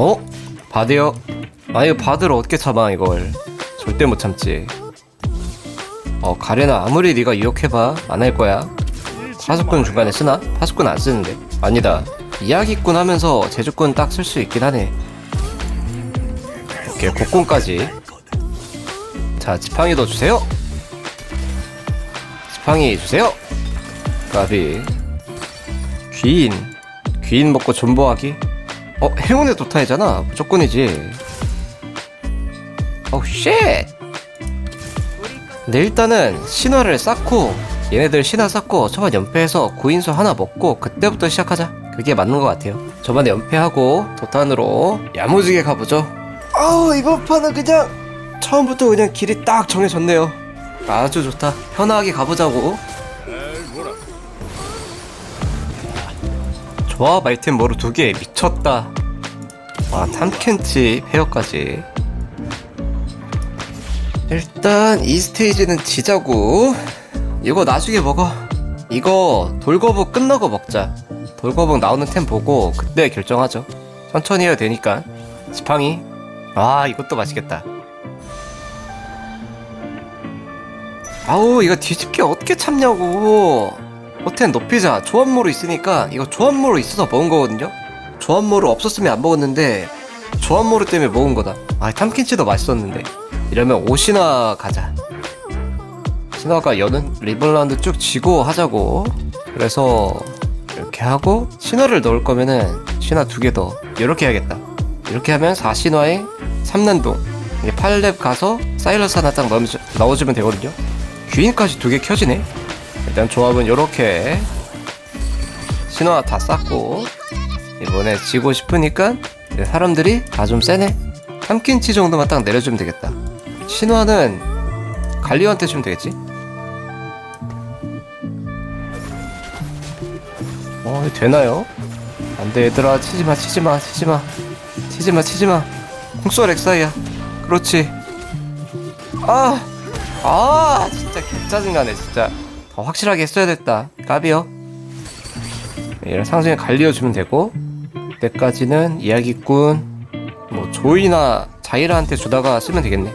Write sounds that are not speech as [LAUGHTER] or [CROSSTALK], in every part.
어? 바드요? 아 이거 바드를 어떻게 참아 이걸? 절대 못 참지. 어 가레나 아무리 네가 유혹해봐. 안 할 거야. 파수꾼 중간에 쓰나? 파수꾼 안 쓰는데? 아니다. 이야기꾼 하면서 제주꾼 딱 쓸 수 있긴 하네. 오케이 곡군까지. 자 지팡이도 주세요. 지팡이 주세요. 까비. 귀인. 귀인 먹고 존버하기 어 행운의 도타이잖아. 무조건이지. 어우 쉣! 근데 일단은 신화를 쌓고 얘네들 신화 쌓고 초반 연패해서 구인수 하나 먹고 그때부터 시작하자. 그게 맞는 것 같아요. 저번에 연패하고 도탄으로 야무지게 가보죠. 아우 이번 판은 그냥 처음부터 그냥 길이 딱 정해졌네요. 아주 좋다. 편하게 가보자고 조합 아이템 모루 두 개. 미쳤다. 와 탐켄치 페어까지. 일단 이 스테이지는 지자고. 이거 나중에 먹어. 이거 돌거북 끝나고 먹자. 돌거북 나오는 템 보고 그때 결정하죠. 천천히 해야 되니까. 지팡이. 아 이것도 맛있겠다. 아우 이거 뒤집기 어떻게 참냐고 호텔 높이자 조합모로 있으니까 이거 조합모로 있어서 먹은 거거든요. 조합모로 없었으면 안 먹었는데 조합모로 때문에 먹은 거다. 아 탐킨치도 맛있었는데. 이러면 오신화 가자. 신화가 여는 리블란드 쭉 지고 하자고. 그래서 이렇게 하고 신화를 넣을 거면은 신화 두 개 더. 이렇게 해야겠다. 이렇게 하면 4신화에 3난동. 8렙 가서 사일러스 하나 딱 넣어주, 넣어주면 되거든요. 귀인까지 두 개 켜지네 일단 조합은 이렇게. 신화 다 쌓고 이번에 지고 싶으니까 사람들이 다 좀 세네. 탐킨치 정도만 딱 내려주면 되겠다. 신화는 갈리오한테 주면 되겠지? 어 되나요? 안돼 얘들아. 치지마 치지마 치지마. 치지마 치지마. 콩쏠 엑사이야. 그렇지. 아! 아 진짜 개짜증나네 진짜 더 확실하게 했어야 됐다. 까비요. 이런 상징에 갈리오 주면 되고 그때까지는 이야기꾼 뭐 조이나 자이라한테 주다가 쓰면 되겠네.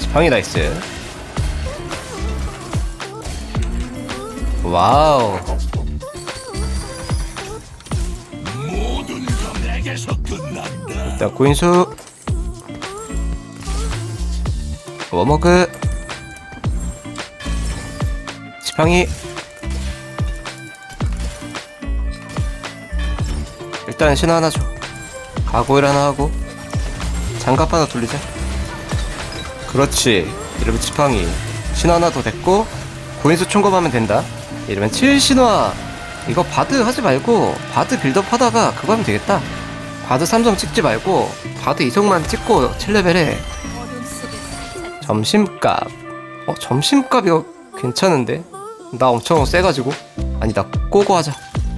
지팡이 나이스. 와우. 일단 구인수. 워머그 지팡이. 일단 신화 하나 줘. 가고일 하나 하고. 장갑 하나 돌리자. 그렇지. 이러면 지팡이. 신화 하나 더 됐고 고인수 총검하면 된다. 이러면 7신화 이거 바드 하지 말고 바드 빌드업 하다가 그거 하면 되겠다. 바드 삼성 찍지 말고 바드 이성만 찍고 7레벨에 점심값. 어 점심값 이거 괜찮은데 나 엄청 세가지고. 아니 나 꼬고 하자.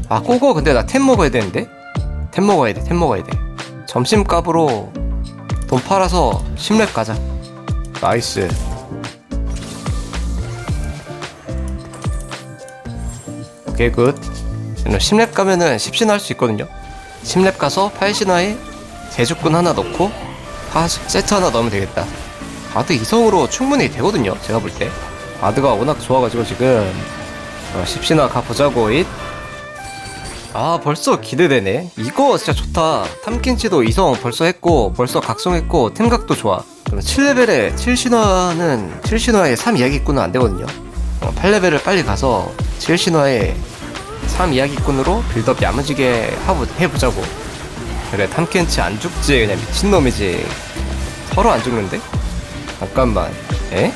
아 꼬고? 근데 나 템 먹어야 되는데? 템 먹어야 돼템 먹어야 돼. 점심값으로 돈 팔아서 10렙 가자. 나이스. 오케이 굿. 10렙 가면은 10신 할 수 있거든요. 10렙 가서 8신화에 제주꾼 하나 넣고 파 세트 하나 넣으면 되겠다. 바드 이성으로 충분히 되거든요 제가 볼때 바드가 워낙 좋아가지고 지금 어, 10신화 가보자고 잇. 아 벌써 기대되네. 이거 진짜 좋다. 탐킨치도 이성 벌써 했고 벌써 각성했고 템각도 좋아. 그럼 7레벨에 7신화는 7신화에 3 이야기꾼은 안 되거든요. 어, 8레벨을 빨리 가서 7신화에 3 이야기꾼으로 빌드업 야무지게 하고 해보자고. 그래 탐켄치 안 죽지 그냥 미친놈이지. 서로 안 죽는데? 잠깐만. 에?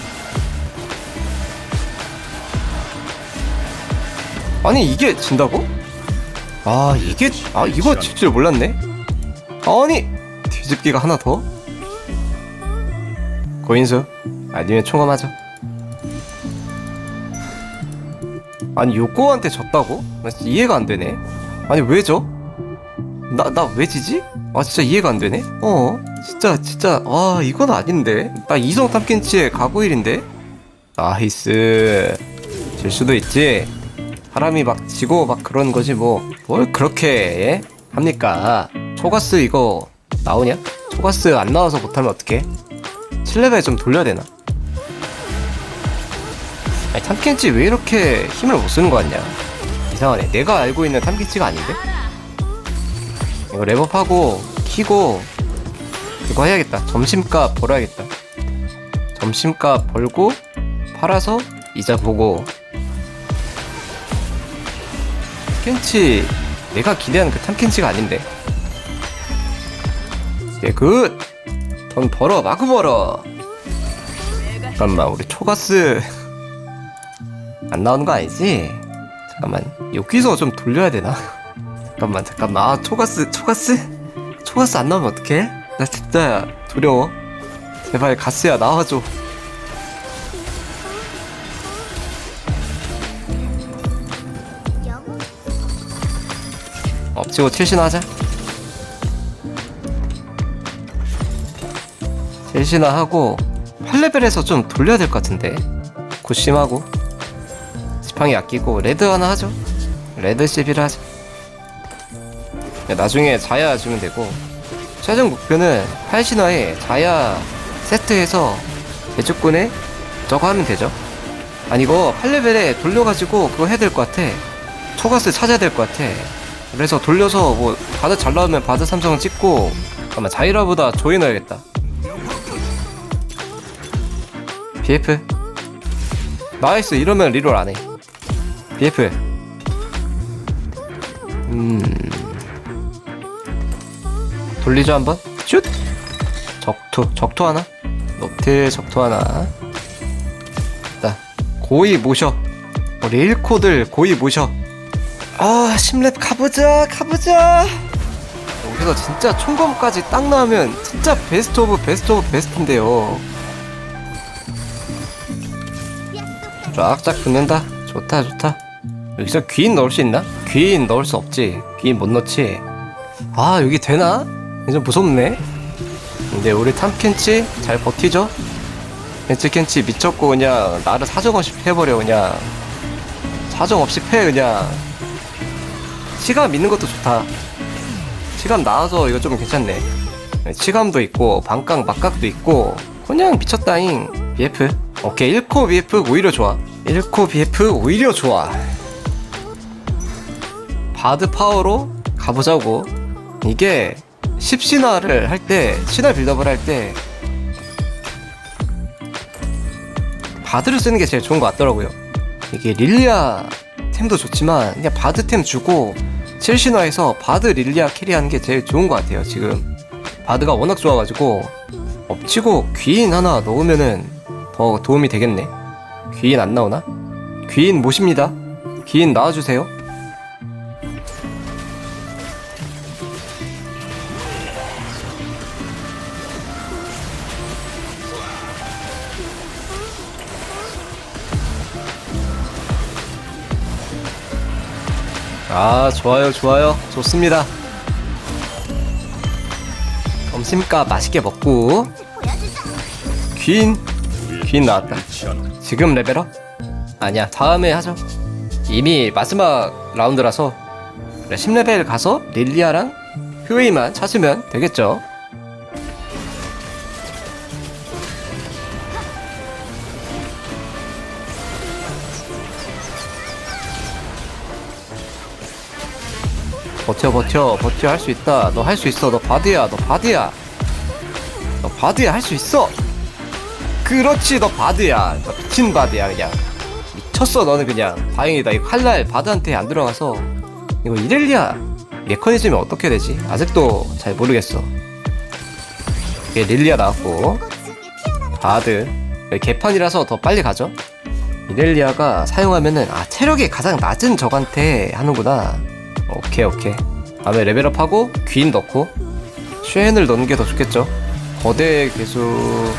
아니 이게 진다고? 아 이게 아 이거 질 줄 몰랐네 아니 뒤집기가 하나 더? 고인수 아니면 총검하자 아니 요코한테 졌다고? 나 진짜 이해가 안 되네. 아니 왜 져? 나 나 왜 지지? 아 진짜 이해가 안 되네. 어 진짜 진짜 아 이건 아닌데. 나 이성 탐켄치의 가고일인데. 나이스. 질 수도 있지. 사람이 막 지고 막 그런 거지 뭐 뭘 그렇게 예? 합니까? 초가스 이거 나오냐? 초가스 안 나와서 못하면 어떡해? 7레벨 좀 돌려야 되나? 아니 탐켄치 왜 이렇게 힘을 못 쓰는 거 같냐? 이상하네 내가 알고 있는 탐켄치가 아닌데? 이거 랩업하고 키고 이거 해야겠다 점심값 벌어야겠다 점심값 벌고 팔아서 이자 보고 탐켄치 내가 기대하는 그 탐켄치가 아닌데 예, 굿! 돈 벌어, 마구 벌어! 잠깐만, 우리 초가스 안 나오는 거 아니지? 잠깐만, 여기서 좀 돌려야 되나? 잠깐만, 잠깐만, 아, 초가스, 초가스? 초가스 안 나오면 어떡해? 나 진짜 두려워. 제발 가스야, 나와줘. 엎치고 칠신 하자. 칠신나 하고 8레벨에서 좀 돌려야 될 것 같은데. 굿심하고. 지팡이 아끼고 레드 하나 하죠. 레드 11 하자. 야, 나중에 자야 주면 되고. 최종 목표는 8신화에 자야 세트해서 대축군에 저거 하면 되죠. 아니 이거 8레벨에 돌려가지고 그거 해야 될 것 같아. 초가스 찾아야 될 것 같아 그래서 돌려서 뭐 바드 잘 나오면 바드 삼성을 찍고 잠깐만 자이라보다 조이 넣어야겠다. BF 나이스 이러면 리롤 안해. BF 음. 돌리죠 한번? 슛! 적투 적투 하나? 노트 적투 하나. 자 고이 모셔. 우리 1코들 고이 모셔 아 10렙 가보자 가보자. 여기서 진짜 총검까지 딱 나오면 진짜 베스트 오브 베스트 오브 베스트인데요. 쫙쫙 붙는다. 좋다 좋다. 여기서 귀인 넣을 수 있나? 귀인 넣을 수 없지. 귀인 못 넣지. 아 여기 되나? 좀 무섭네. 근데 우리 탐켄치 잘 버티죠? 켄치 켄치 미쳤고 그냥 나를 사정없이 패버려 그냥. 사정없이 패 그냥 시감 믿는 것도 좋다. 시감 나와서 이거 좀 괜찮네. 치감도 있고 반각 막각도 있고 그냥 미쳤다잉. BF 오케이 1코 BF 오히려 좋아. 1코 BF 오히려 좋아. 바드 파워로 가보자고. 이게 10신화를 할 때 신화 빌드업을 할 때 바드를 쓰는 게 제일 좋은 것 같더라고요. 이게 릴리아 템도 좋지만 그냥 바드 템 주고 7신화에서 바드 릴리아 캐리하는 게 제일 좋은 것 같아요 지금 바드가 워낙 좋아가지고 엎치고 귀인 하나 넣으면은 더 도움이 되겠네. 귀인 안 나오나? 귀인 모십니다. 귀인 나와주세요. 아, 좋아요, 좋아요. 좋습니다. 점심값 맛있게 먹고 귀인 귀인 나왔다 지금 레벨업? 아니야 다음에 하죠 이미 마지막 라운드라서 그래 10레벨 가서 릴리아랑 휴웨이만 찾으면 되겠죠 버텨 버텨 버텨 할 수 있다. 너 할 수 있어. 너 바드야 너 바드야. 너 바드야 할 수 있어. 그렇지 너 바드야. 너 미친 바드야 그냥. 미쳤어 너는 그냥. 다행이다. 이 칼날 바드한테 안 들어가서. 이거 이렐리아 메커니즘이 어떻게 되지? 아직도 잘 모르겠어. 이게 릴리아 나왔고. 바드. 개판이라서 더 빨리 가죠? 이렐리아가 사용하면은 아 체력이 가장 낮은 적한테 하는구나 오케이 오케이. 다음에 레벨업하고 귀인 넣고 쉐hen을 넣는 게 더 좋겠죠? 거대 개수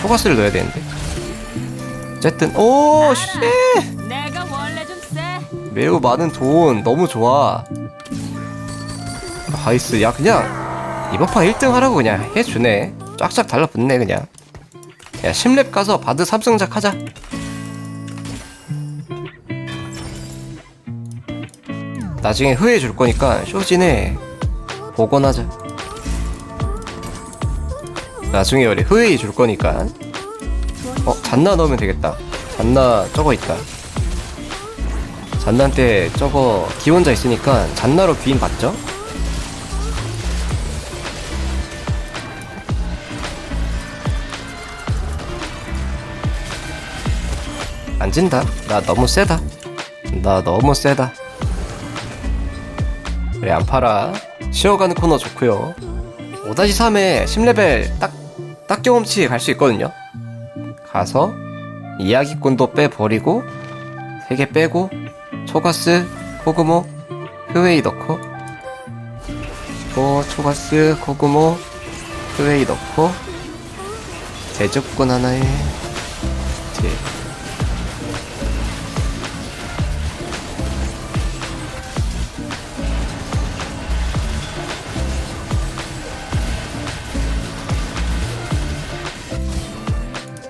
초가스를 넣어야 되는데. 어쨌든 오씨 좀 쎄. 매우 많은 돈 너무 좋아. 나이스. 야 그냥 이번 판 1등 하라고 그냥 해주네. 쫙쫙 달라붙네 그냥. 야 10렙 가서 바드 3승작 하자 나중에 후회해 줄 거니까 쇼진에 복원하자 나중에 우리 후회해 줄 거니까 어 잔나 넣으면 되겠다 잔나 저거 있다 잔나한테 저거 기원자 있으니까 잔나로 귀인 받죠? 안 진다. 나 너무 세다. 나 너무 세다. 그래 안 팔아. 쉬어가는 코너 좋고요. 5-3에 10레벨 딱, 딱 경험치 갈 수 있거든요. 가서 이야기꾼도 빼버리고 3개 빼고 초가스, 코그모, 흐웨이 넣고 또 초가스, 코그모, 흐웨이 넣고 제접꾼 하나에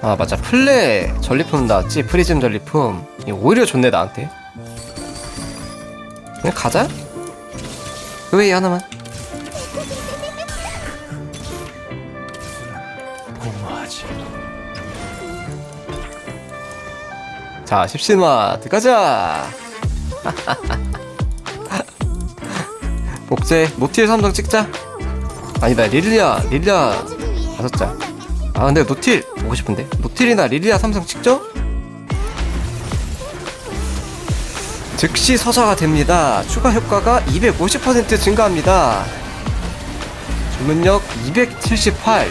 아 맞아. 플레 전리품 나왔지? 프리즘 전리품. 오히려 좋네 나한테. 그냥 가자. 왜 하나만? 자 십신화 들어가자. [LAUGHS] 복제 노틸 삼성 찍자. 아니다 릴리아 릴리아 다섯 자. 아 근데 노틸 보고 싶은데? 노틸이나 릴리아 삼성 찍죠? 즉시 서사가 됩니다. 추가 효과가 250% 증가합니다. 주문력 278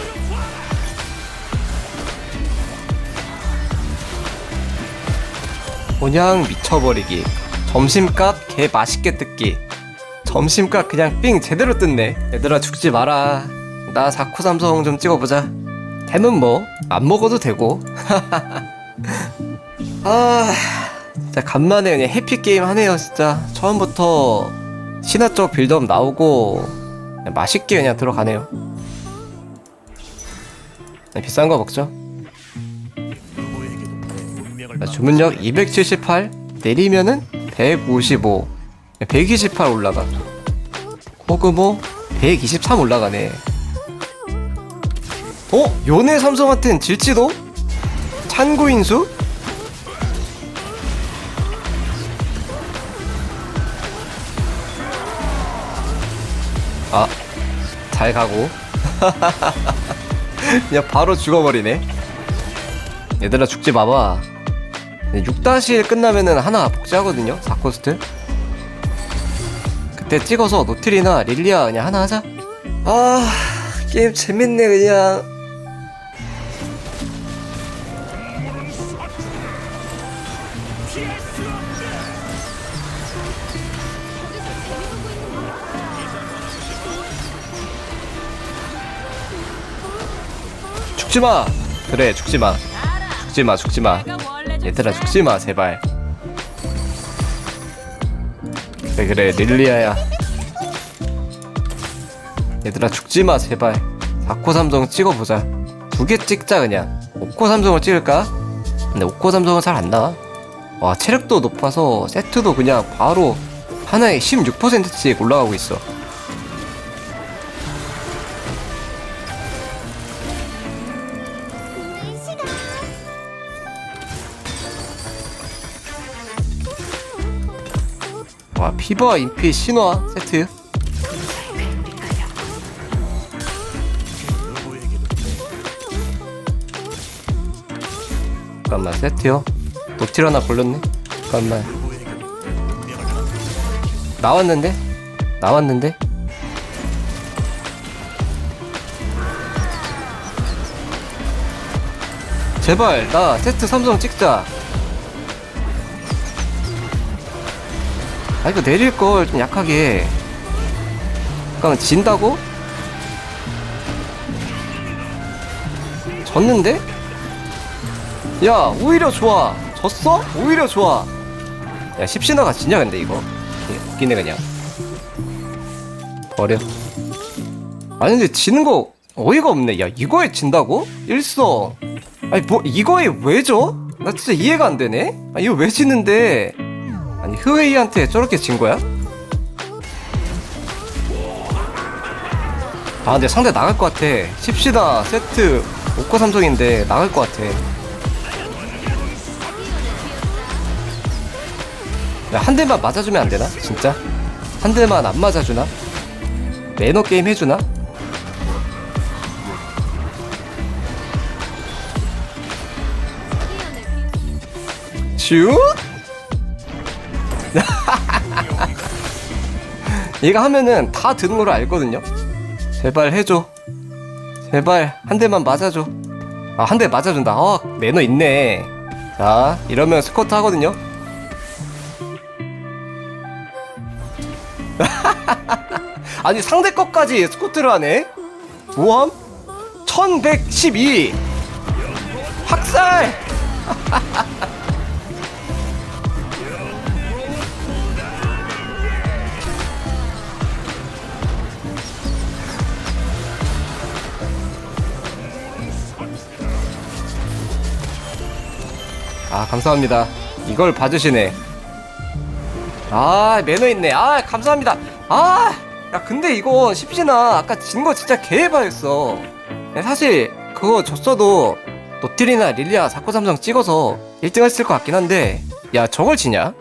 그냥 미쳐버리기. 점심값 개 맛있게 뜯기. 점심값 그냥 삥 제대로 뜯네. 얘들아 죽지 마라. 나 사쿠 삼성 좀 찍어보자. 템은 뭐 안 먹어도 되고. [LAUGHS] 아 진짜 간만에 그냥 해피게임 하네요 진짜. 처음부터 신화 쪽 빌드업 나오고 그냥 맛있게 그냥 들어가네요. 그냥 비싼 거 먹죠. 자, 주문력 278 내리면은 155 128 올라가 코그모 123 올라가네 어? 요네 삼성한텐 질지도? 찬구 인수? 아, 잘 가고. [LAUGHS] 그냥 바로 죽어버리네. 얘들아 죽지 마봐. 6-1 끝나면은 하나 복제하거든요, 4코스트. 그때 찍어서 노틸이나 릴리아 그냥 하나 하자. 아, 게임 재밌네, 그냥. 죽지 마. 그래, 죽지 마. 죽지 마, 죽지 마. 얘들아 세. 죽지 마, 제발. 그래, 그래, 릴리아야. 얘들아 죽지 마, 제발. 4코 삼성 찍어보자. 두 개 찍자, 그냥. 5코 삼성을 찍을까? 근데 5코 삼성은 잘 안 나와. 와, 체력도 높아서 세트도 그냥 바로 하나에 16%씩 올라가고 있어. 피버와 인피 신화 세트. 잠깐만 세트요? 노틸 하나 걸렸네? 잠깐만. 나왔는데? 나왔는데? 제발 나 세트 삼성 찍자 아 이거 내릴 걸 좀 약하게 잠깐만 진다고? 졌는데? 야 오히려 좋아 졌어? 오히려 좋아 야 십신화가 지냐 근데 이거 예, 웃기네 그냥 버려 아니 근데 지는 거 어이가 없네 야 이거에 진다고? 일성 아니 뭐 이거에 왜 져? 나 진짜 이해가 안 되네 아 이거 왜 지는데 아니 흐웨이한테 저렇게 진 거야? 아 근데 상대 나갈 것 같아 십시다 세트 5코 삼성인데 나갈 것 같아 야, 한 대만 맞아주면 안 되나? 진짜? 한 대만 안 맞아주나? 매너 게임 해주나? 슛! 얘가 하면은 다 드는 걸로 알거든요? 제발 해줘. 제발 한 대만 맞아줘. 아, 한 대 맞아준다. 아, 매너 있네. 자, 이러면 스쿼트 하거든요? [LAUGHS] 아니, 상대 것까지 스쿼트를 하네? 모함? 1112! 학살! [LAUGHS] 아 감사합니다. 이걸 봐주시네. 아 매너 있네. 아 감사합니다. 아 야 근데 이거 쉽지나 아까 진 거 진짜 개해봐였어. 사실 그거 졌어도 노틸이나 릴리아 사코 삼성 찍어서 1등 했을 것 같긴 한데 야 저걸 지냐?